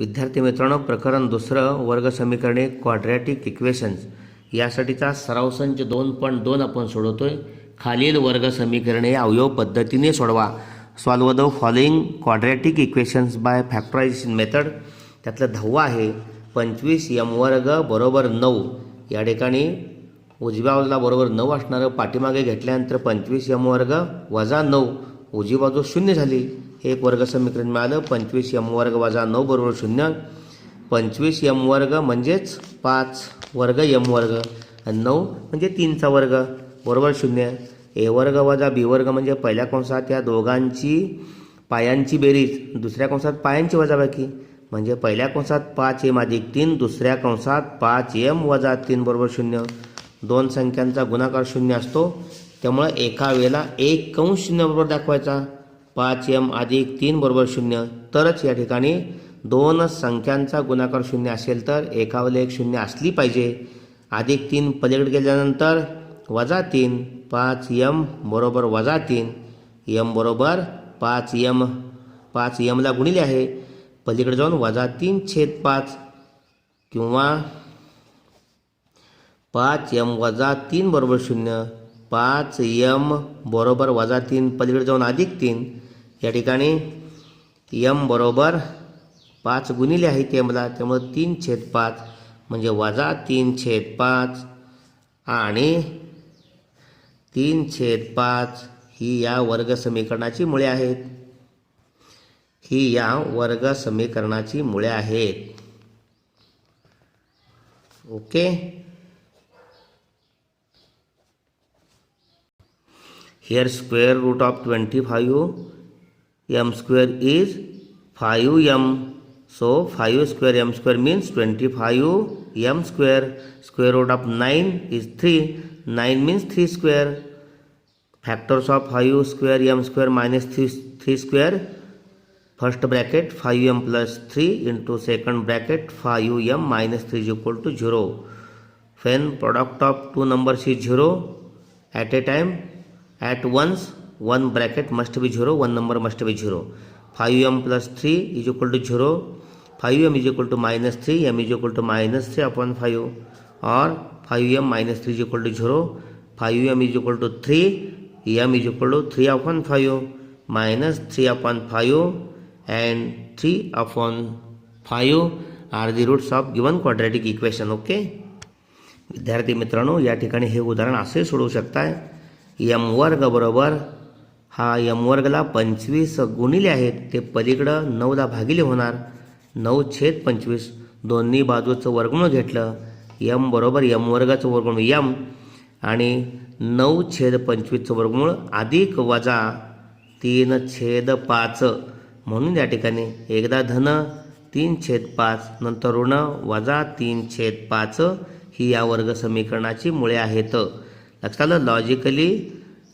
विद्यार्थी मित्रांनो प्रकरण दुसरं वर्ग समीकरणे क्वाड्रॅटिक इक्वेशन्स यासाठीचा सराव संच दोन पॉईंट दोन आपण सोडवतोय. खालील वर्ग समीकरणे अवयव पद्धतीने सोडवा. Solve the following quadratic equations by factorization method त्यातलं दहावं आहे पंचवीस यम वर्ग बरोबर नऊ. या ठिकाणी उजव्या बाजूला बरोबर नऊ असणारं पाठीमागे घेतल्यानंतर पंचवीस यम वर्ग वजा नऊ. उजवी बाजू शून्य झाली. एक वर्ग समीकरण मिळालं. पंचवीस यम वर्ग वजा नऊ बरोबर शून्य. पंचवीस यम वर्ग म्हणजेच पाच वर्ग यम वर्ग. आणि नऊ म्हणजे तीनचा वर्ग. बरोबर शून्य. ए वर्ग वजा बी वर्ग म्हणजे पहिल्या कंसात या दोघांची पायांची बेरीज. दुसऱ्या कंसात पायांची वजाबाकी. म्हणजे पहिल्या कंसात पाच एम अधिक तीन दुसऱ्या कंसात पाच एम वजा तीन बरोबर शून्य. दोन संख्यांचा गुणाकार शून्य असतो. त्यामुळं एका वेळेला एक कंस शून्य बरोबर दाखवायचा. पाच एम अधिक तीन बरोबर शून्य. तरच या ठिकाणी दोन संख्यांचा गुणाकार शून्य असेल तर एका एक शून्य असली पाहिजे. अधिक तीन पलीकडे गेल्यानंतर वजा तीन पाच यम बरोबर वजा तीन. यम बरोबर पाच यम पाच यमला गुणिले आहे. पलीकडे जाऊन वजा तीन छेद पाच किंवा पाच यम वजा तीन बरोबर शून्य. पाच यम बरोबर वजा तीन पलीकडे जाऊन अधिक तीन. या ठिकाणी यम बरोबर पाच गुणिले आहे ते मला त्यामुळे तीन छेद पाच म्हणजे वजा तीन छेद पाच आणि तीन छेद पाच ही या वर्ग समीकरणाची मुळे आहेत. ही या वर्ग समीकरणाची मुळे आहेत. Okay? Here square root of twenty five m square is 5m so 5 square m square means 25 m square. Square root of 9 is 3 9 means 3 square. Factors of 5 square m square minus 3, 3 square. First bracket 5m plus 3 into second bracket 5m minus 3 is equal to 0 when product of two numbers is 0 at a time. At once one bracket must be zero one number must be zero five m plus three is equal to zero five m is equal to minus three m is equal to minus three upon five और five m minus three is equal to zero five m is equal to three m is equal to three upon five minus three upon five and three upon five are the roots of given quadratic equation okay विद्यार्थी मित्रांनो या ठिकाणी हे उदाहरण असे सोडवू शकताय. M वर्ग बरोबर हा यम वर्गला पंचवीस गुणिले आहेत ते पलीकडं नऊला भागिले होणार. नऊ छेद पंचवीस दोन्ही बाजूचं वर्गमूळ घेतलं. यम बरोबर यम वर्गाचं वर्गमूळ यम आणि नऊ छेद पंचवीसचं वर्गमूळ अधिक वजा तीन छेद पाच. म्हणून या ठिकाणी एकदा धन तीन छेद पाच नंतर ऋण वजा तीन छेद पाच ही या वर्ग समीकरणाची मुळे आहेत. लक्षात आलं? Logically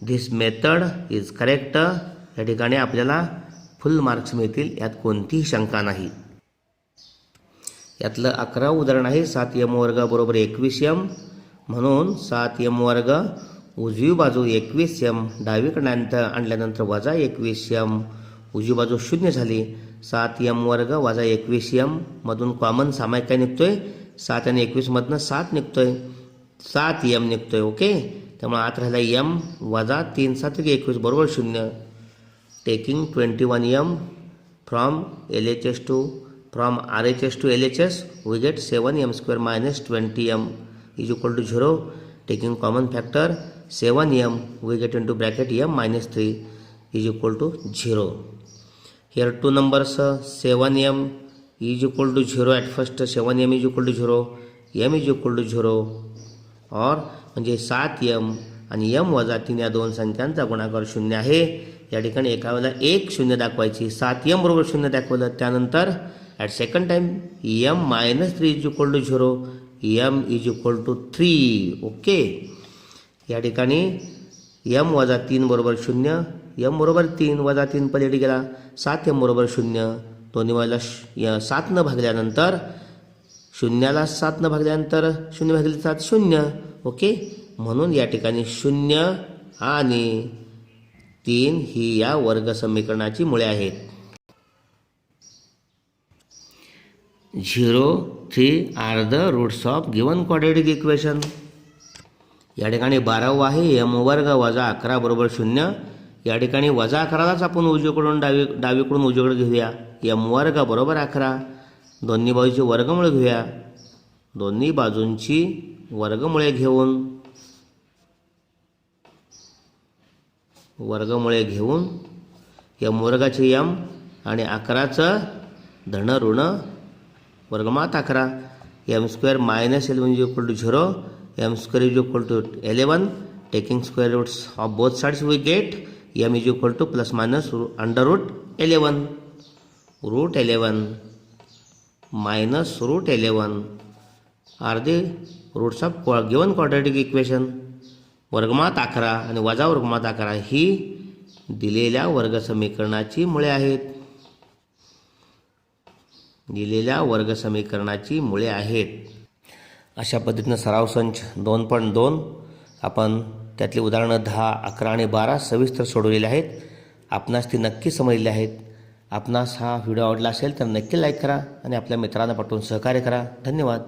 this method is correct या ठिकाणी आपल्याला फुल मार्क्स मिळतील. यात कोणतीही शंका नाही. यातलं अकरा उदाहरण आहे. सात यम वर्ग बरोबर एकवीस यम. म्हणून सात यम वर्ग उजवी बाजू एकवीस यम. डावीकडे आणल्यानंतर वजा एकवीस यम. उजवी बाजू शून्य झाली. सात यम वर्ग वजा एकवीस यम. मधून कॉमन सामायिक काय निघतोय? सात आणि एकवीसमधनं सात निघतोय. सात यम निघतोय. ओके त्यामुळे आत राहिला यम वजा तीन सात एकवीस बरोबर शून्य. Taking twenty one m from L H S to from R H S to L H S we get seven m square minus twenty m is equal to zero taking common factor seven m we get in to bracket m minus three is equal to zero here two numbers seven m is equal to zero at first seven m is equal to zero m is equal to zero और म्हणजे सात M आणि M वजा तीन या दोन संख्यांचा गुणाकार शून्य आहे. या ठिकाणी एका वेळेला एक शून्य दाखवायची सात यम बरोबर शून्य दाखवलं. त्यानंतर at second time m minus three is equal to zero m is equal to three okay? या ठिकाणी यम वजा तीन बरोबर शून्य यम बरोबर तीन वजा तीन पलीकडे गेला सात यम बरोबर शून्य. दोन्ही वेळेला श- य- सात न भागल्यानंतर शून्याला सात न भागल्यानंतर शून्य भागले सात शून्य. ओके? म्हणून या ठिकाणी शून्य आणि तीन ही या वर्ग समीकरणाची मुळे आहेत. Zero three are the roots of given quadratic equation. या ठिकाणी बारावं आहे एम वर्ग वजा अकरा बरोबर शून्य. या ठिकाणी वजा अकरालाच आपण उजवीकडून डावी डावीकडून उजवीकडे घेऊया. एम वर्ग बरोबर अकरा. दोन्ही बाजूची वर्गमुळे घेऊया. दोन्ही बाजूंची वर्गमुळे घेऊन वर्गमुळे घेऊन यम वर्गाचे यम आणि अकराचं धन ऋण वर्गमात अकरा. M square minus eleven is equal to zero. M square is equal to eleven taking square roots of both sides we get m is equal to plus minus under root eleven root eleven minus root eleven. Are the roots of given quadratic equation वर्गमात अकरा आणि वजा वर्गमात अकरा ही दिलेल्या वर्गसमीकरणाची मुळे आहेत. दिलेल्या वर्गसमीकरणाची मुळे आहेत. अशा पद्धतीनं सराव संच दोन पॉईंट दोन. आपण त्यातली उदाहरणं दहा अकरा आणि बारा सविस्तर सोडवलेली आहेत. आपणास ती नक्की समजलेली आहेत. आपणास हा व्हिडिओ आवडला असेल तर नक्की लाईक करा आणि आपल्या मित्रांना पाठवून सहकार्य करा. धन्यवाद.